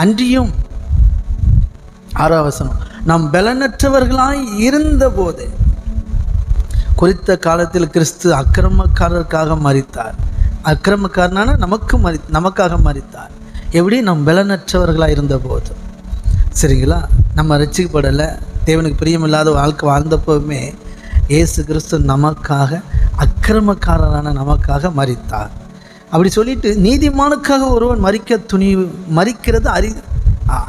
அன்றியும். ஆறாவசனம் நாம் பலனற்றவர்களாய் இருந்தபோது குறித்த காலத்தில் கிறிஸ்து அக்கிரமக்காரருக்காக மறித்தார் அக்கிரமக்காரனான நமக்கு மறி நமக்காக மறித்தார் எப்படி? நாம் பலனற்றவர்களாக இருந்தபோது. சரிங்களா? நம்ம ரசிக்கப்படலை. தேவனுக்கு பிரியமில்லாத வாழ்க்கை வாழ்ந்தப்போவுமே இயேசு கிறிஸ்து நமக்காக அக்கிரமக்காரரான நமக்காக மறித்தார் அப்படி சொல்லிட்டு நீதிமானுக்காக ஒருவன் மறிக்க துணி மறிக்கிறது அரி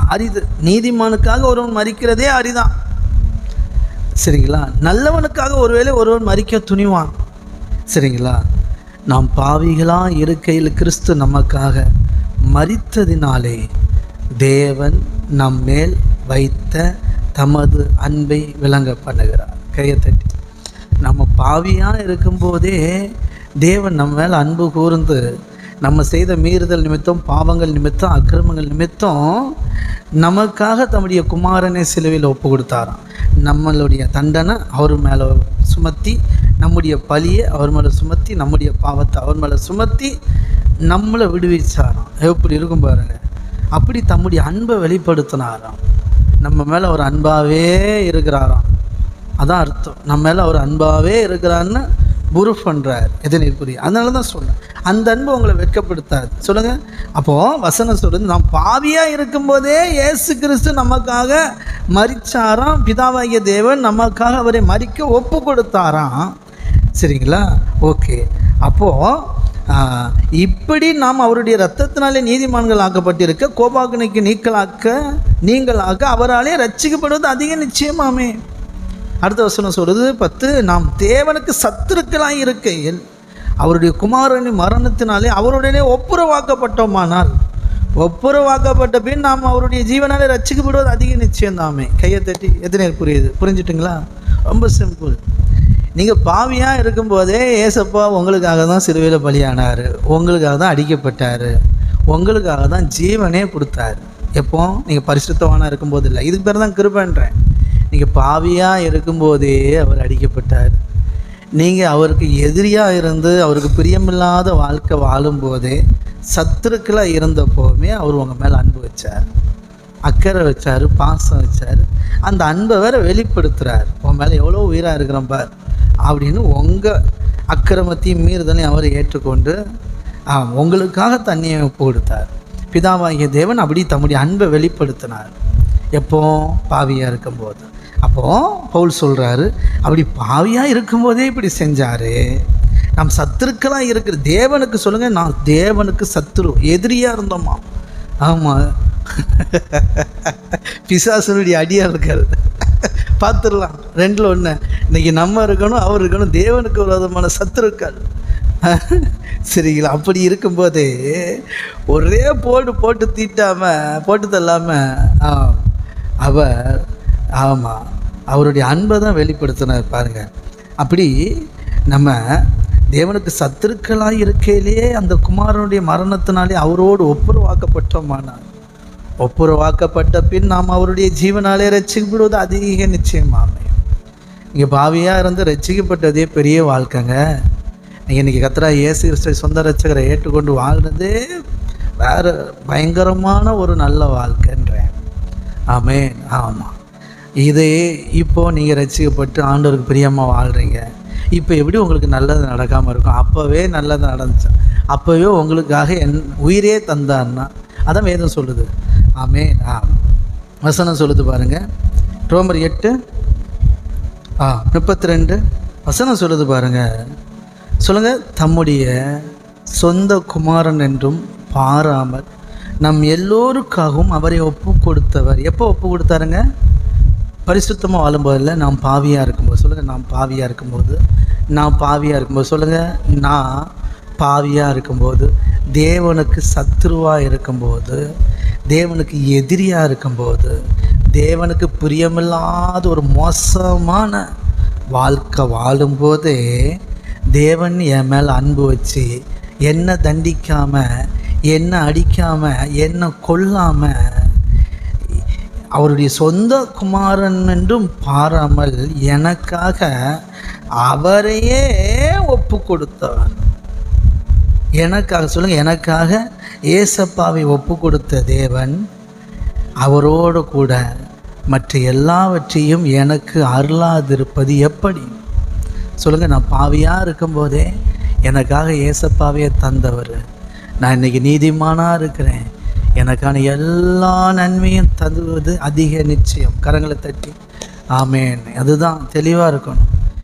அரிது. நீதிமானுக்காக ஒருவன் மறிக்கிறதே அரிதான் சரிங்களா? நல்லவனுக்காக ஒருவேளை ஒருவன் மறிக்க துணிவான். சரிங்களா? நாம் பாவிகளாக இருக்கையில் கிறிஸ்து நமக்காக மறித்ததினாலே தேவன் நம் மேல் வைத்த தமது அன்பை விளங்க பண்ணுகிறார். கையை தட்டி. நம்ம பாவியாக இருக்கும்போதே தேவன் நம்ம மேல் அன்பு கூர்ந்து நம்ம செய்த மீறுதல் நிமித்தம் பாவங்கள் நிமித்தம் அக்கிரமங்கள் நிமித்தம் நமக்காக தம்முடைய குமாரனை சிலுவையில் ஒப்பு கொடுத்தாராம் நம்மளுடைய தண்டனை அவர் மேலே சுமத்தி நம்முடைய பழியை அவர் மேலே சுமத்தி நம்முடைய பாவத்தை அவர் மேலே சுமத்தி நம்மளை விடுவிச்சாராம். எப்படி இருக்கும் பாருங்க. அப்படி தம்முடைய அன்பை வெளிப்படுத்தினாராம். நம்ம மேலே ஒரு அன்பாகவே இருக்கிறாராம். அதான் அர்த்தம். நம்ம மேலே அவர் அன்பாகவே இருக்கிறான்னு ப்ரூஃப் பண்ணுறார் எதிர்ப்புரிய அதனால தான் சொன்னேன். அந்த அன்பு உங்களை வெட்கப்படுத்தாது. சொல்லுங்கள் அப்போது வசனம் சொல்லுது நாம் பாவியாக இருக்கும்போதே இயேசு கிறிஸ்து நமக்காக மறிச்சாராம் பிதாவாகிய தேவன் நமக்காக அவரை மறிக்க ஒப்பு கொடுத்தாராம் சரிங்களா? ஓகே. அப்போது இப்படி நாம் அவருடைய ரத்தத்தினாலே நீதிமான்கள் ஆக்கப்பட்டிருக்க கோபாகனைக்கு நீக்கலாக்க நீங்களாக்க அவராலே ரட்சிக்கப்படுவது அதிக நிச்சயமாமே. அடுத்த வசனம் சொல்கிறது பத்து நாம் தேவனுக்கு சத்துருக்களாக இருக்கையில் அவருடைய குமாரனின் மரணத்தினாலே அவருடனே ஒப்புரவாக்கப்பட்டோமானால் ஒப்புரவாக்கப்பட்ட பின் நாம் அவருடைய ஜீவனாலே ரச்சிக்கப்படுவது அதிக நிச்சயம்தாமே கையை தட்டி எத்தனை புரியுது? புரிஞ்சுட்டுங்களா? ரொம்ப சிம்பிள் நீங்கள் பாவியாக இருக்கும்போதே ஏசப்பா உங்களுக்காக தான் சிறுவையில் பலியானார். உங்களுக்காக தான் அடிக்கப்பட்டார். உங்களுக்காக தான் ஜீவனே கொடுத்தாரு. எப்போ? நீங்கள் பரிசுத்தவானாக இருக்கும்போது இல்லை இதுக்கு பேர் தான் கிருபன்றேன். நீங்கள் பாவியாக இருக்கும்போதே அவர் அடிக்கப்பட்டார். நீங்கள் அவருக்கு எதிரியாக இருந்து அவருக்கு பிரியமில்லாத வாழ்க்கை வாழும்போதே சத்துருக்களாக இருந்தப்போவுமே அவர் உங்கள் மேலே அன்பு வச்சார். அக்கறை வச்சார் பாசம் வச்சார். அந்த அன்பை வேற வெளிப்படுத்துகிறார் உன் மேலே எவ்வளோ உயிராக இருக்கிறோம் பார் அப்படின்னு உங்கள் அக்கிரமத்தையும் மீறுதலையும் அவர் ஏற்றுக்கொண்டு ஆ, உங்களுக்காக தண்ணியை ஒப்பு கொடுத்தார் பிதாவாகிய தேவன் அப்படி தம்முடைய அன்பை வெளிப்படுத்தினார். எப்போ பாவியாக இருக்கும்போது. அப்போது பவுல் சொல்கிறாரு அப்படி பாவியாக இருக்கும்போதே இப்படி செஞ்சார். நம் சத்துருக்கெல்லாம் இருக்கிற தேவனுக்கு சொல்லுங்கள் நான் தேவனுக்கு சத்துரு எதிரியாக இருந்தோமா? ஆமாம் பிசாசனுடைய அடியார்கள். பார்த்துடலாம் ரெண்டில் ஒன்று இன்னைக்கு நம்ம இருக்கணும் அவர் இருக்கணும் தேவனுக்கு விரோதமான சத்துருக்கள். சரிங்களா அப்படி இருக்கும்போதே ஒரே போடு போட்டு தீட்டாமல் போட்டு தள்ளாமல் அவர் ஆமாம் அவருடைய அன்பை தான் வெளிப்படுத்தினார் பாருங்க. அப்படி நம்ம தேவனுக்கு சத்துருக்களாக இருக்கையிலேயே அந்த குமாரனுடைய மரணத்தினாலே அவரோடு ஒப்புரவாக்கப்பட்டோமானார் ஒப்புரவாக்கப்பட்ட பின் நாம் அவருடைய ஜீவனாலே ரசிக்கப்படுவது அதிக நிச்சயமாமே. இங்கே பாவியாக இருந்து ரட்சிக்கப்பட்டதே பெரிய வாழ்க்கைங்க. நீங்கள் இன்றைக்கி கத்திரா இயேசு கிறிஸ்துவை சொந்த ரட்சகரை ஏற்றுக்கொண்டு வாழ்ந்ததே வேறு பயங்கரமான ஒரு நல்ல வாழ்க்கைன்றேன். ஆமேன். ஆமாம் இதே இப்போது நீங்கள் ரசிக்கப்பட்டு ஆண்டவருக்கு பிரியமாக வாழ்கிறீங்க இப்போ எப்படி உங்களுக்கு நல்லது நடக்காமல் இருக்கும்? அப்போவே நல்லது நடந்துச்சு. அப்போவே உங்களுக்காக என் உயிரே தந்தார்னா அதான் வேதம் சொல்லுது. ஆமே. ஆ வசனம் சொல்லுது பாருங்கள் ரோமர் எட்டு ஆ முப்பத்தி ரெண்டு வசனம் சொல்லுது பாருங்க. சொல்லுங்கள் தம்முடைய சொந்த குமாரன் என்றும் பாராமல் நம் எல்லோருக்காகவும் அவரை ஒப்பு கொடுத்தவர் எப்போ ஒப்பு கொடுத்தாருங்க பரிசுத்தமாக வாழும்போதில் நாம் பாவியாக இருக்கும்போது சொல்லுங்கள் நான் பாவியாக இருக்கும்போது நான் பாவியாக இருக்கும்போது சொல்லுங்கள் நான் பாவியாக இருக்கும்போது தேவனுக்கு சத்ருவாக இருக்கும்போது தேவனுக்கு எதிரியாக இருக்கும்போது தேவனுக்கு பிரியமில்லாத ஒரு மோசமான வாழ்க்கை வாழும்போதே தேவன் என் மேலே அன்பு வச்சு என்னை தண்டிக்காமல் என்னை அடிக்காமல் என்னை கொல்லாமல் அவருடைய சொந்த குமாரன் என்றும் பாராமல் எனக்காக அவரையே ஒப்பு கொடுத்தவர் எனக்காக சொல்லுங்க எனக்காக ஏசப்பாவை ஒப்பு கொடுத்த தேவன் அவரோடு கூட மற்ற எல்லாவற்றையும் எனக்கு அருளாதிருப்பது எப்படி? சொல்லுங்கள் நான் பாவியாக இருக்கும்போதே எனக்காக ஏசப்பாவையே தந்தவர். நான் இன்னைக்கு நீதிமானாக இருக்கிறேன். எனக்கான எல்லா நன்மையும் தருவது அதிக நிச்சயம். கரங்களை தட்டி. ஆமேன். அதுதான் தெளிவாக இருக்கணும்.